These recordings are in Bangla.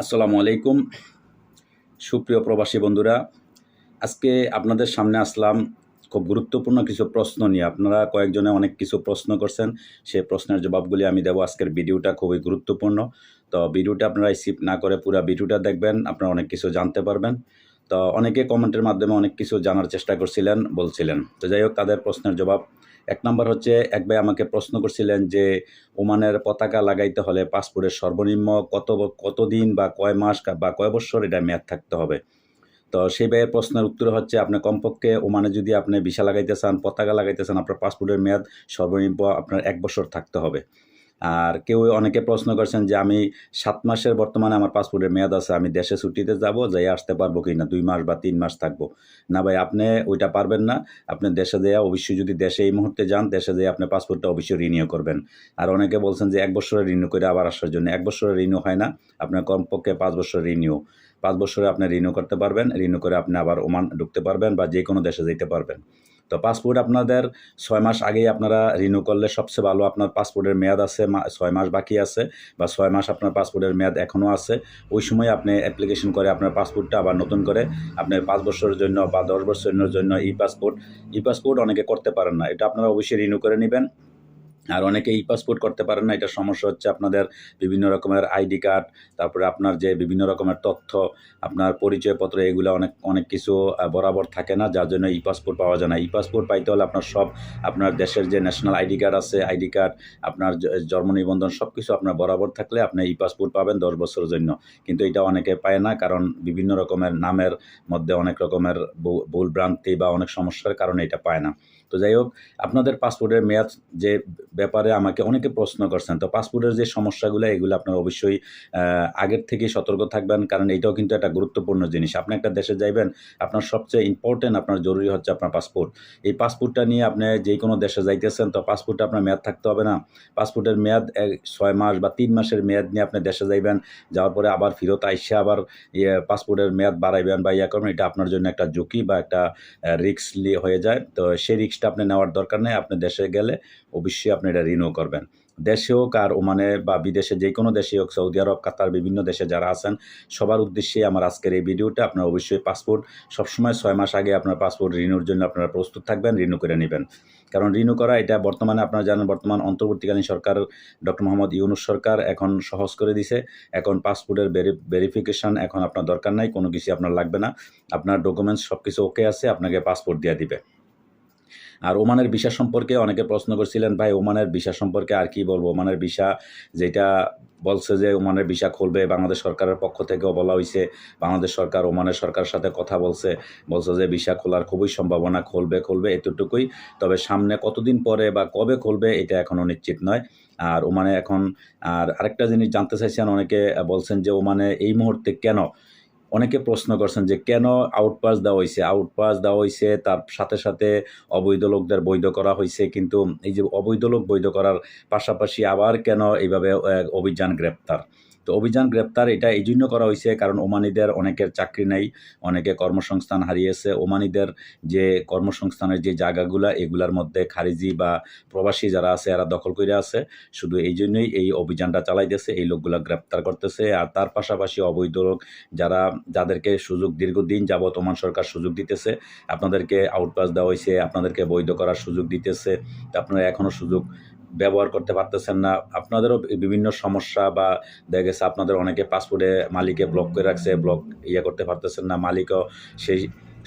আসসালামু আলাইকুম। সুপ্রিয় প্রবাসী বন্ধুরা, আজকে আপনাদের সামনে আসলাম খুব গুরুত্বপূর্ণ কিছু প্রশ্ন নিয়ে। আপনারা কয়েকজনে অনেক কিছু প্রশ্ন করছেন, সেই প্রশ্নের জবাবগুলি আমি দেবো। আজকের ভিডিওটা খুবই গুরুত্বপূর্ণ। তো ভিডিওটা আপনারা স্কিপ না করে পুরো ভিডিওটা দেখবেন, আপনারা অনেক কিছু জানতে পারবেন। তো অনেকে কমেন্টের মাধ্যমে অনেক কিছু জানার চেষ্টা করছিলেন, বলছিলেন। তো যাই হোক, তাদের প্রশ্নের জবাব এক নম্বর হচ্ছে, এক ভাই আমাকে প্রশ্ন করছিলেন যে, ওমানের পতাকা লাগাইতে হলে পাসপোর্টের সর্বনিম্ন কত কত কতদিন বা কয় মাস বা কয় বছর এটা মেয়াদ থাকতে হবে? তো সেই ভাইয়ের প্রশ্নের উত্তর হচ্ছে, আপনি কমপক্ষে ওমানে যদি আপনি ভিসা লাগাইতে চান, পতাকা লাগাইতে চান, আপনার পাসপোর্টের মেয়াদ সর্বনিম্ন আপনার এক বছর থাকতে হবে। আর কেউ অনেকে প্রশ্ন করছেন যে আমি সাত মাসের বর্তমানে আমার পাসপোর্টের মেয়াদ আছে, আমি দেশে ছুটিতে যাব যাই আসতে পারব কি না? দুই মাস বা তিন মাস থাকব। না ভাই, আপনি ওইটা পারবেন না। আপনি দেশে যেয়ে অবশ্যই যদি দেশে এই মুহূর্তে যান, দেশে যেয়ে আপনি পাসপোর্টটা অবশ্যই রিনিউ করবেন। আর অনেকে বলছেন যে এক বছরে রিনিউ করে আবার আসার জন্য। এক বছরে রিনিউ হয় না, আপনার কমপক্ষে পাঁচ বছর রিনিউ পাঁচ বছরে আপনি রিনিউ করতে পারবেন রিনিউ করে আপনি আবার ওমান ঢুকতে পারবেন বা যে কোনো দেশে যেতে পারবেন। তো পাসপোর্ট আপনাদের ছয় মাস আগেই আপনারা রিনিউ করলে সবচেয়ে ভালো আপনার পাসপোর্টের মেয়াদ আছে ছয় মাস বাকি আছে বা ছয় মাস আপনার পাসপোর্টের মেয়াদ এখনও আছে। ওই সময় আপনি অ্যাপ্লিকেশন করে আপনার পাসপোর্টটা আবার নতুন করে আপনার পাঁচ বছরের জন্য বা দশ বছরের জন্য ই পাসপোর্ট ই পাসপোর্ট অনেকে করতে পারেন না। এটা আপনারা অবশ্যই রিনিউ করে নেবেন। আর অনেকে ই পাসপোর্ট করতে পারেন না এটা সমস্যা হচ্ছে আপনাদের বিভিন্ন রকমের আইডি কার্ড, তারপরে আপনার যে বিভিন্ন রকমের তথ্য, আপনার পরিচয়পত্র, এগুলো অনেক অনেক কিছু বরাবর থাকে না, যার জন্য ই পাসপোর্ট পাওয়া যায় না। ই পাসপোর্ট পাইতে হলে আপনার সব, আপনার দেশের যে ন্যাশনাল আইডি কার্ড আছে, আইডি কার্ড, আপনার জন্ম নিবন্ধন সব কিছু আপনার বরাবর থাকলে আপনি ই পাসপোর্ট পাবেন দশ বছরের জন্য। কিন্তু এটা অনেকে পায় না, কারণ বিভিন্ন রকমের নামের মধ্যে অনেক রকমের ভুল ভ্রান্তি বা অনেক সমস্যার কারণে এটা পায় না। তো যাই হোক, আপনাদের পাসপোর্টের মেয়াদ যে ব্যাপারে আমাকে অনেকে প্রশ্ন করছেন, তো পাসপোর্টের যে সমস্যাগুলো, এগুলো আপনারা অবশ্যই আগের থেকেই সতর্ক থাকবেন, কারণ এটাও কিন্তু একটা গুরুত্বপূর্ণ জিনিস। আপনি একটা দেশে যাইবেন, আপনার সবচেয়ে ইম্পর্টেন্ট আপনার জরুরি হচ্ছে আপনার পাসপোর্ট এই পাসপোর্টটা নিয়ে আপনি যে কোনো দেশে যাইতেছেন, তো পাসপোর্টটা আপনার মেয়াদ থাকতে হবে না। পাসপোর্টের মেয়াদ এক- ছয় মাস বা তিন মাসের মেয়াদ নিয়ে আপনি দেশে যাইবেন, যাওয়ার পরে আবার ফেরত আইসে আবার ইয়ে পাসপোর্টের মেয়াদ বাড়াইবেন বা ইয়া করবেন, এটা আপনার জন্য একটা ঝুঁকি বা একটা রিক্স হয়ে যায়। তো সেই রিক্সটা আপনি নেওয়ার দরকার নেই, আপনি দেশে গেলে অবশ্যই আপনি এটা রিনিউ করবেন। দেশে হোক আর ওমানে বা বিদেশে যে কোনো দেশে হোক, সৌদি আরব, কাতার, বিভিন্ন দেশে যারা আছেন, সবার উদ্দেশ্যে আমার আজকের এই ভিডিওটা, আপনার অবশ্যই পাসপোর্ট সবসময় ছয় মাস আগে আপনার পাসপোর্ট রিনিউর জন্য আপনারা প্রস্তুত থাকবেন রিনিউ করে নেবেন। কারণ রিনিউ করা, এটা বর্তমানে আপনারা জানেন, বর্তমান অন্তর্বর্তীকালীন সরকার ডক্টর মোহাম্মদ ইউনুস সরকার এখন সহজ করে দিছে। এখন পাসপোর্টের ভেরিফিকেশন এখন আপনার দরকার নাই, কোনো কিছু আপনার লাগবে না। আপনার ডকুমেন্টস সব কিছু ওকে আছে, আপনাকে পাসপোর্ট দিয়ে দিবে। আর ওমানের ভিসা সম্পর্কে অনেকে প্রশ্ন করছিলেন, ভাই, ওমানের ভিসা সম্পর্কে আর কি বলব? ওমানের ভিসা যেটা বলছে যে ওমানের ভিসা খুলবে, বাংলাদেশ সরকারের পক্ষ থেকেও বলা হয়েছে বাংলাদেশ সরকার ওমানের সরকারের সাথে কথা বলছে বলছে যে ভিসা খোলার খুবই সম্ভাবনা, খুলবে খুলবে এতটুকুই। তবে সামনে কতদিন পরে বা কবে খুলবে এটা এখনও নিশ্চিত নয়। আর ওমানে এখন, আর আরেকটা জিনিস জানতে চাইছেন, অনেকে বলছেন যে ওমানে এই মুহূর্তে কেন অনেকে প্রশ্ন করছেন যে কেন আউটপাস দেওয়া হয়েছে আউটপাস দেওয়া হয়েছে তার সাথে সাথে অবৈধ লোকদের বৈধ করা হয়েছে কিন্তু এই যে অবৈধ লোক বৈধ করার পাশাপাশি আবার কেন এইভাবে অভিযান গ্রেপ্তার? তো অভিযান গ্রেপ্তার এটা এই জন্য করা হয়েছে কারণ ওমানিদের অনেকের চাকরি নেই, অনেকে কর্মসংস্থান হারিয়েছে। ওমানিদের যে কর্মসংস্থানের যে জায়গাগুলা, এগুলার মধ্যে খারিজি বা প্রবাসী যারা আছে, এরা দখল করে আছে। শুধু এই জন্যই এই অভিযানটা চালাইতেছে, এই লোকগুলা গ্রেপ্তার করতেছে। আর তার পাশাপাশি অবৈধ লোক যারা, যাদেরকে সুযোগ, দীর্ঘদিন যাবৎ ওমান সরকার সুযোগ দিতেছে, আপনাদেরকে আউটপাস দেওয়া হয়েছে আপনাদেরকে বৈধ করার সুযোগ দিতেছে। আপনারা এখনও সুযোগ ব্যবহার করতে পারতেছেন না। আপনাদেরও বিভিন্ন সমস্যা বা দেখা গেছে আপনাদের অনেকে পাসপোর্টে মালিকে ব্লক করে রাখছে ব্লক ইয়ে করতে পারতেছেন না, মালিকও সেই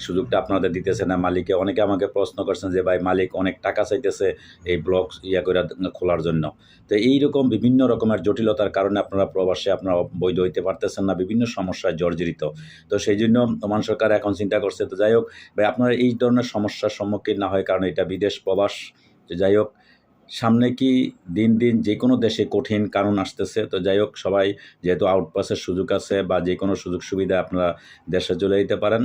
সুযোগটা আপনাদের দিতেছে না, মালিকে অনেকে আমাকে প্রশ্ন করছেন যে, ভাই, মালিক অনেক টাকা চাইতেছে এই ব্লক ইয়ে করে খোলার জন্য। তো এইরকম বিভিন্ন রকমের জটিলতার কারণে আপনারা প্রবাসে আপনারা বৈধ হইতে পারতেছেন না, বিভিন্ন সমস্যায় জর্জরিত। তো সেই জন্য ওমান সরকার এখন চিন্তা করছে। তো যাই হোক, ভাই, আপনারা এই ধরনের সমস্যার সম্মুখীন না হয়, কারণ এটা বিদেশ প্রবাস। যাই হোক সামনে কি দিন দিন যে কোনো দেশে কঠিন কারণ আসতেছে, তো যাই হোক সবাই যেহেতু আউটপাসের সুযোগ আছে বা যে কোনো সুযোগ সুবিধা আপনারা দেশে চলে যেতে পারেন।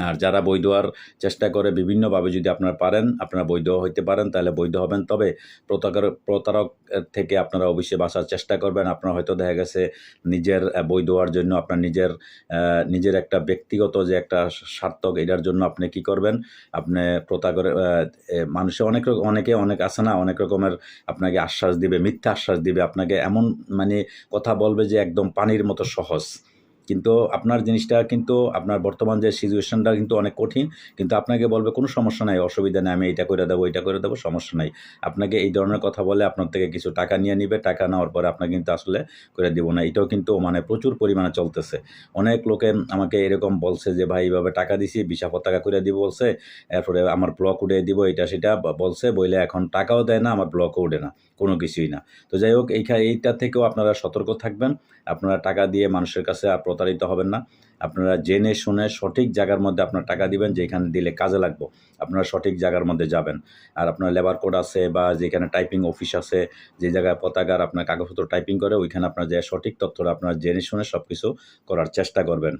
আর যারা বৈধ হওয়ার চেষ্টা করে বিভিন্নভাবে যদি আপনারা পারেন আপনারা বৈধ হইতে পারেন তাহলে বৈধ হবেন। তবে প্রতারক প্রতারক থেকে আপনারা অবশ্যই বাঁচার চেষ্টা করবেন। আপনার হয়তো দেখা গেছে নিজের বৈধ হওয়ার জন্য আপনার নিজের নিজের একটা ব্যক্তিগত যে একটা স্বার্থক এটার জন্য আপনি কি করবেন? আপনি প্রতারকের আহ, মানুষে অনেক অনেকে অনেক আছে না অনেক রকমের আপনাকে আশ্বাস দিবে মিথ্যা আশ্বাস দিবে। আপনাকে এমন মানে কথা বলবে যে একদম পানির মতো সহজ। কিন্তু আপনার জিনিসটা কিন্তু আপনার বর্তমান যে সিচুয়েশনটা কিন্তু অনেক কঠিন। কিন্তু আপনাকে বলবে, কোনো সমস্যা নাই, অসুবিধা নেই, আমি এটা করে দেবো এটা করে দেবো, সমস্যা নাই। আপনাকে এই ধরনের কথা বলে আপনার থেকে কিছু টাকা নিয়ে নিবে, টাকা নেওয়ার পরে আপনাকে কিন্তু আসলে করে দিব না। এটাও কিন্তু মানে প্রচুর পরিমাণে চলতেছে। অনেক লোকে আমাকে এরকম বলছে যে, ভাই, এইভাবে টাকা দিছি, বিশা পতাকা করে দিব, বলছে। এরপরে আমার ব্লক উঠে দিব, এটা সেটা বলছে। বইলে এখন টাকাও দেয় না, আমার ব্লকও উঠে না, কোনো কিছুই না। তো যাই হোক এইটা থেকেও আপনারা সতর্ক থাকবেন। আপনারা টাকা দিয়ে মানুষের কাছে প্রতারিত হবেন না। আপনারা জেনে শুনে সঠিক জায়গার মধ্যে আপনার টাকা দিবেন, যেখানে দিলে কাজে লাগবো। আপনারা সঠিক জায়গার মধ্যে যাবেন। আর আপনার লেবার কোড আছে বা যেখানে টাইপিং অফিস আছে, যে জায়গায় পতাকার আপনার কাগজপত্র টাইপিং করে, ওইখানে আপনার যে সঠিক তথ্যটা আপনারা জেনে শুনে সব কিছু করার চেষ্টা করবেন।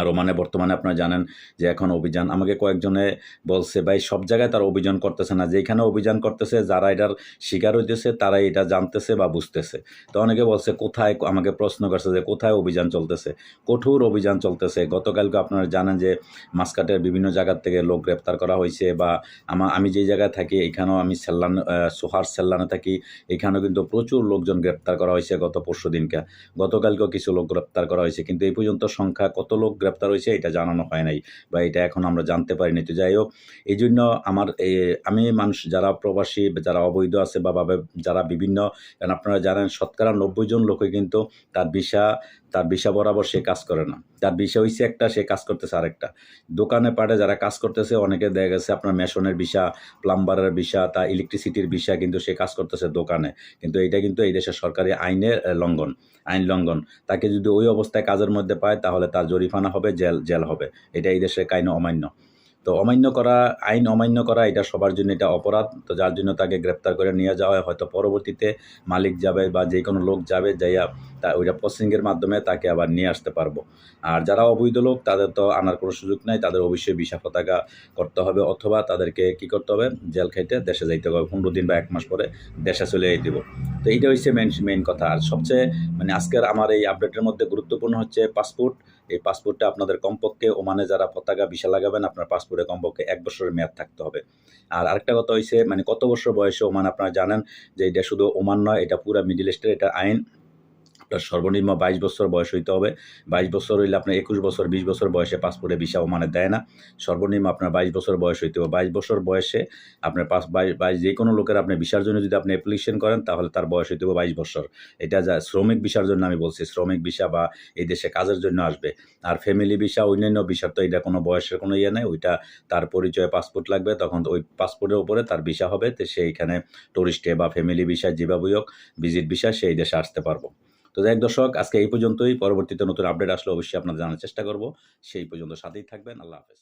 আর মানে বর্তমানে আপনারা জানেন যে এখন অভিযান, আমাকে কয়েকজনে বলছে, ভাই, সব জায়গায় তারা অভিযান করতেছে না। যেখানে অভিযান করতেছে, যারা এটার শিকার হইতেছে তারা এটা জানতেছে বা বুঝতেছে। তো অনেকে বলছে, কোথায় আমাকে প্রশ্ন করছে যে কোথায় অভিযান চলতেছে? কঠোর অভিযান চলতেছে। গতকালকে আপনারা জানেন যে মাসকাটের বিভিন্ন জায়গার থেকে লোক গ্রেপ্তার করা হয়েছে বা আমা, আমি যেই জায়গায় থাকি, এখানেও আমি সেল্লান সোহার সেল্লানে থাকি, এখানেও কিন্তু প্রচুর লোকজন গ্রেপ্তার করা হয়েছে গত পরশু দিনকে। গতকালকেও কিছু লোক গ্রেপ্তার করা হয়েছে, কিন্তু এই পর্যন্ত সংখ্যা কত লোক গ্রেপ্তার হয়েছে, এটা জানানো হয় নাই বা এটা এখন আমরা জানতে পারিনি। তো যাই হোক, এই জন্য আমার আমি মানুষ যারা প্রবাসী যারা অবৈধ আছে বা যারা বিভিন্ন আপনারা জানেন শতকরা নব্বই জন লোকে কিন্তু তার ভিসা তার ভিসা বরাবর সে কাজ করে না। তার ভিসা হয়েছে একটা, সে কাজ করতেছে আরেকটা। দোকানে পাড়ে যারা কাজ করতেছে, অনেকে দেখা গেছে আপনার মেশনের ভিসা, প্লাম্বারের ভিসা, তা ইলেকট্রিসিটির ভিসা কিন্তু সে কাজ করতেছে দোকানে। কিন্তু এটা কিন্তু এই দেশের সরকারি আইনের লঙ্ঘন, আইন লঙ্ঘন। তাকে যদি ওই অবস্থায় কাজের মধ্যে পায়, তাহলে তার জরিফানা হবে, জেল জেল হবে। এটা এই দেশের কাইন অমান্য। তো অমান্য করা, আইন অমান্য করা, এটা সবার জন্য এটা অপরাধ। তো যার জন্য তাকে গ্রেপ্তার করে নিয়ে যাওয়া হয়। হয়তো পরবর্তীতে মালিক যাবে বা যে কোনো লোক যাবে যাইয়া তা ওইটা প্রসেসিংয়ের মাধ্যমে তাকে আবার নিয়ে আসতে পারব। আর যারা অবৈধ লোক, তাদের তো আনার কোনো সুযোগ নাই। তাদের অবশ্যই ভিসা পতাকা করতে হবে অথবা তাদেরকে কি করতে হবে? জেল খাইতে দেশে যাইতে হবে। পনেরো দিন বা এক মাস পরে দেশে চলে যেতে হবে। তো এইটা হচ্ছে মেন মেইন কথা। আর সবচেয়ে মানে আজকের আমার এই আপডেটের মধ্যে গুরুত্বপূর্ণ হচ্ছে পাসপোর্ট এই পাসপোর্টটা আপনাদের কমপক্ষে ওমানে যারা পতাকা ভিসা লাগাবেন, আপনার পাসপোর্টে কমপক্ষে এক বছরের মেয়াদ থাকতে হবে। আর আরেকটা কথা হয়েছে মানে কত বছর বয়সে ওমান, আপনারা জানেন যে এটা শুধু ওমান নয়, এটা পুরো মিডিল ইস্টের এটা আইন আপনার সর্বনিম্ন বাইশ বছর বয়স হইতে হবে। বাইশ বছর হইলে আপনার একুশ বছর, বিশ বছর বয়সে পাসপোর্টে ভিসা মানে দেয় না। সর্বনিম্ন আপনার বাইশ বছর বয়স হইতে হবে। বাইশ বছর বয়সে আপনার পাস বাইশ যে কোনো লোকের আপনি ভিসার জন্য যদি আপনি অ্যাপ্লিকেশন করেন, তাহলে তার বয়স হইতে হবে বাইশ বছর। এটা যা শ্রমিক ভিসার জন্য আমি বলছি। শ্রমিক ভিসা বা এই দেশে কাজের জন্য আসবে। আর ফ্যামিলি ভিসা, অন্যান্য ভিসার তো এটা কোনো বয়সের কোনো ইয়ে নেই। ওইটা তার পরিচয়ে পাসপোর্ট লাগবে। তখন ওই পাসপোর্টের উপরে তার ভিসা হবে। তো সেইখানে টুরিস্টে বা ফ্যামিলি ভিসা যেভাবেই হোক ভিজিট ভিসা সেই দেশে আসতে পারব। তো যাই দর্শক, আজকে এই পর্যন্তই। পরবর্তীতে নতুন আপডেট আসলে অবশ্যই আপনাদের জানার চেষ্টা করব। সেই পর্যন্ত সাথেই থাকবেন। আল্লাহ হাফেজ।